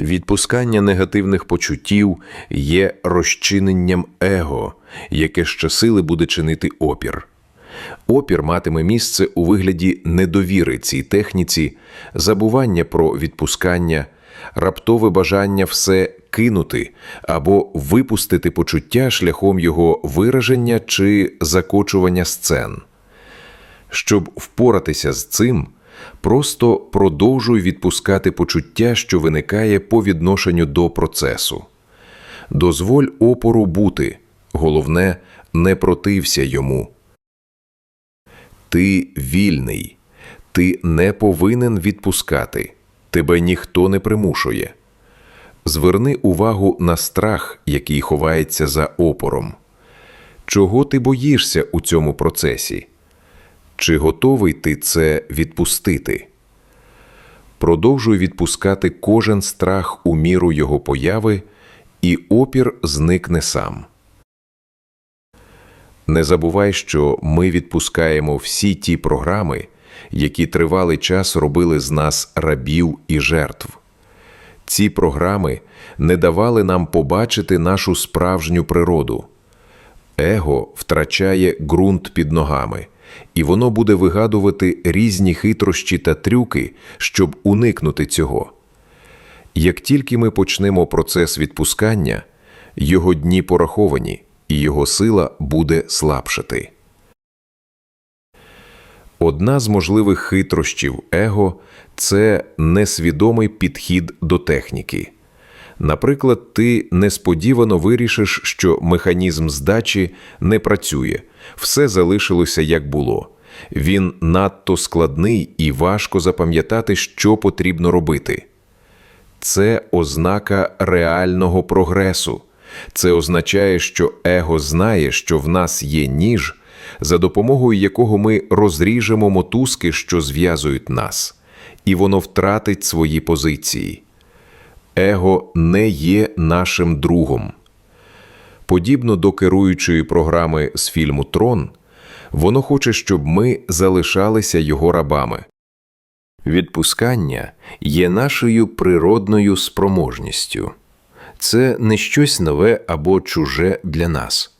Відпускання негативних почуттів є розчиненням его, яке щосили буде чинити опір. Опір матиме місце у вигляді недовіри цій техніці, забування про відпускання, раптове бажання все кинути або випустити почуття шляхом його вираження чи закочування сцен. Щоб впоратися з цим, просто продовжуй відпускати почуття, що виникає по відношенню до процесу. Дозволь опору бути, головне, не протився йому. Ти вільний, ти не повинен відпускати, тебе ніхто не примушує. Зверни увагу на страх, який ховається за опором. Чого ти боїшся у цьому процесі? Чи готовий ти це відпустити? Продовжуй відпускати кожен страх у міру його появи, і опір зникне сам. Не забувай, що ми відпускаємо всі ті програми, які тривалий час робили з нас рабів і жертв. Ці програми не давали нам побачити нашу справжню природу. Его втрачає ґрунт під ногами, і воно буде вигадувати різні хитрощі та трюки, щоб уникнути цього. Як тільки ми почнемо процес відпускання, його дні пораховані, і його сила буде слабшати. Одна з можливих хитрощів его це несвідомий підхід до техніки. Наприклад, ти несподівано вирішиш, що механізм здачі не працює, все залишилося як було. Він надто складний і важко запам'ятати, що потрібно робити. Це ознака реального прогресу. Це означає, що его знає, що в нас є ніж, за допомогою якого ми розріжемо мотузки, що зв'язують нас, і воно втратить свої позиції. Его не є нашим другом. Подібно до керуючої програми з фільму Трон, воно хоче, щоб ми залишалися його рабами. Відпускання є нашою природною спроможністю. Це не щось нове або чуже для нас.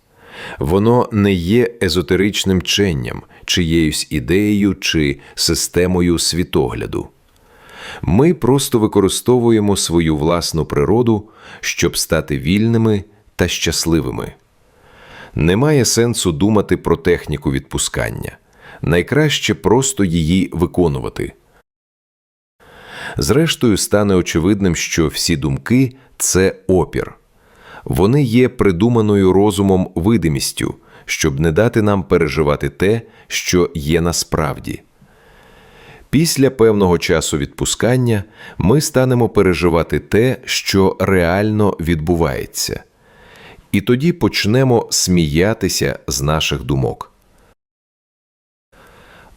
Воно не є езотеричним вченням, чиєюсь ідеєю чи системою світогляду. Ми просто використовуємо свою власну природу, щоб стати вільними та щасливими. Немає сенсу думати про техніку відпускання. Найкраще просто її виконувати. Зрештою, стане очевидним, що всі думки це опір. Вони є придуманою розумом видимістю, щоб не дати нам переживати те, що є насправді. Після певного часу відпускання ми станемо переживати те, що реально відбувається, і тоді почнемо сміятися з наших думок.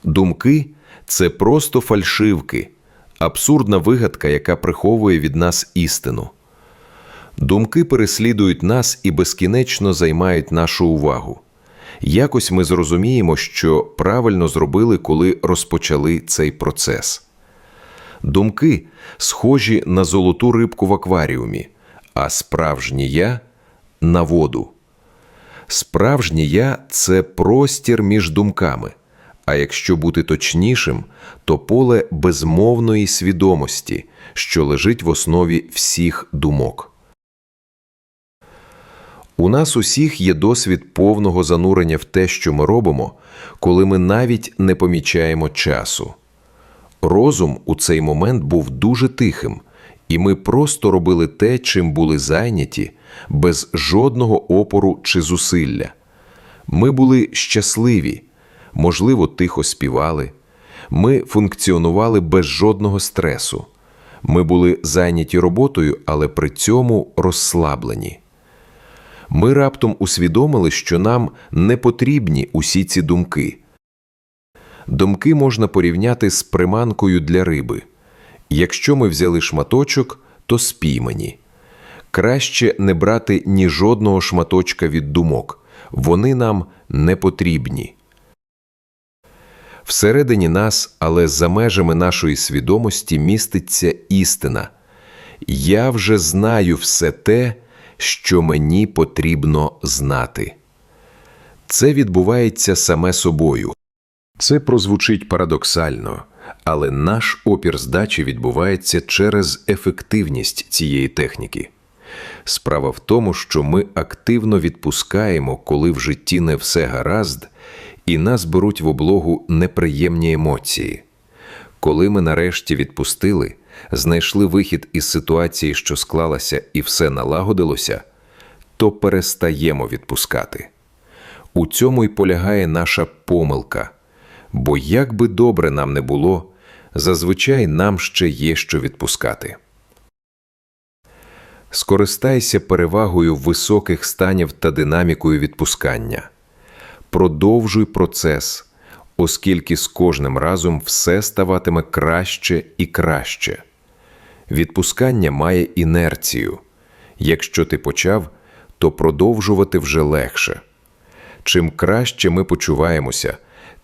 Думки це просто фальшивки, абсурдна вигадка, яка приховує від нас істину. Думки переслідують нас і безкінечно займають нашу увагу. Якось ми зрозуміємо, що правильно зробили, коли розпочали цей процес. Думки схожі на золоту рибку в акваріумі, а справжнє я на воду. Справжнє я це простір між думками. А якщо бути точнішим, то поле безмовної свідомості, що лежить в основі всіх думок. У нас усіх є досвід повного занурення в те, що ми робимо, коли ми навіть не помічаємо часу. Розум у цей момент був дуже тихим, і ми просто робили те, чим були зайняті, без жодного опору чи зусилля. Ми були щасливі, можливо, тихо співали. Ми функціонували без жодного стресу. Ми були зайняті роботою, але при цьому розслаблені. Ми раптом усвідомили, що нам не потрібні усі ці думки. Думки можна порівняти з приманкою для риби. Якщо ми взяли шматочок, то спіймані. Краще не брати ні жодного шматочка від думок, вони нам не потрібні. Всередині нас, але за межами нашої свідомості міститься істина, Я вже знаю все те, що мені потрібно знати. Це відбувається саме собою. Це прозвучить парадоксально, але наш опір здачі відбувається через ефективність цієї техніки. Справа в тому, що ми активно відпускаємо, коли в житті не все гаразд, і нас беруть в облогу неприємні емоції. Коли ми нарешті відпустили, знайшли вихід із ситуації, що склалася, і все налагодилося, то перестаємо відпускати. У цьому й полягає наша помилка. Бо як би добре нам не було, зазвичай нам ще є що відпускати. Скористайся перевагою високих станів та динамікою відпускання. Продовжуй процес, оскільки з кожним разом все ставатиме краще і краще. Відпускання має інерцію. Якщо ти почав, то продовжувати вже легше. Чим краще ми почуваємося,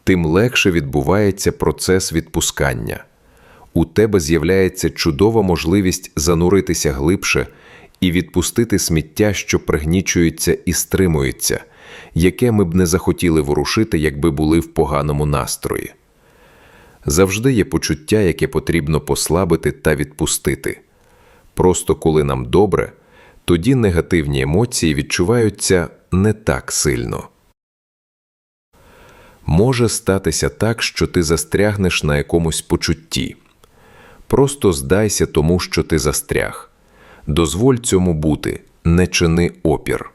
тим легше відбувається процес відпускання. У тебе з'являється чудова можливість зануритися глибше і відпустити сміття, що пригнічується і стримується, яке ми б не захотіли ворушити, якби були в поганому настрої. Завжди є почуття, яке потрібно послабити та відпустити. Просто коли нам добре, тоді негативні емоції відчуваються не так сильно. Може статися так, що ти застрягнеш на якомусь почутті. Просто здайся тому, що ти застряг. Дозволь цьому бути, не чини опір.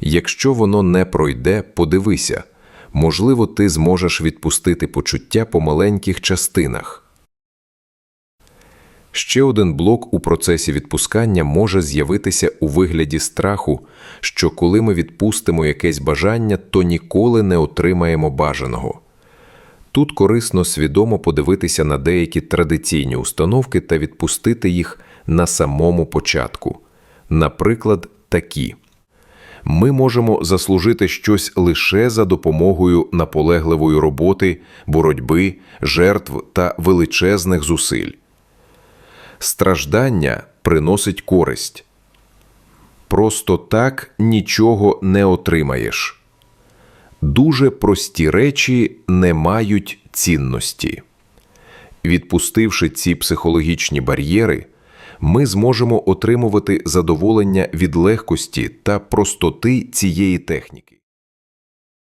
Якщо воно не пройде, подивися можливо, ти зможеш відпустити почуття по маленьких частинах. Ще один блок у процесі відпускання може з'явитися у вигляді страху, що коли ми відпустимо якесь бажання, то ніколи не отримаємо бажаного. Тут корисно свідомо подивитися на деякі традиційні установки та відпустити їх на самому початку. Наприклад, такі. Ми можемо заслужити щось лише за допомогою наполегливої роботи, боротьби, жертв та величезних зусиль. Страждання приносить користь. Просто так нічого не отримаєш. Дуже прості речі не мають цінності. Відпустивши ці психологічні бар'єри, ми зможемо отримувати задоволення від легкості та простоти цієї техніки.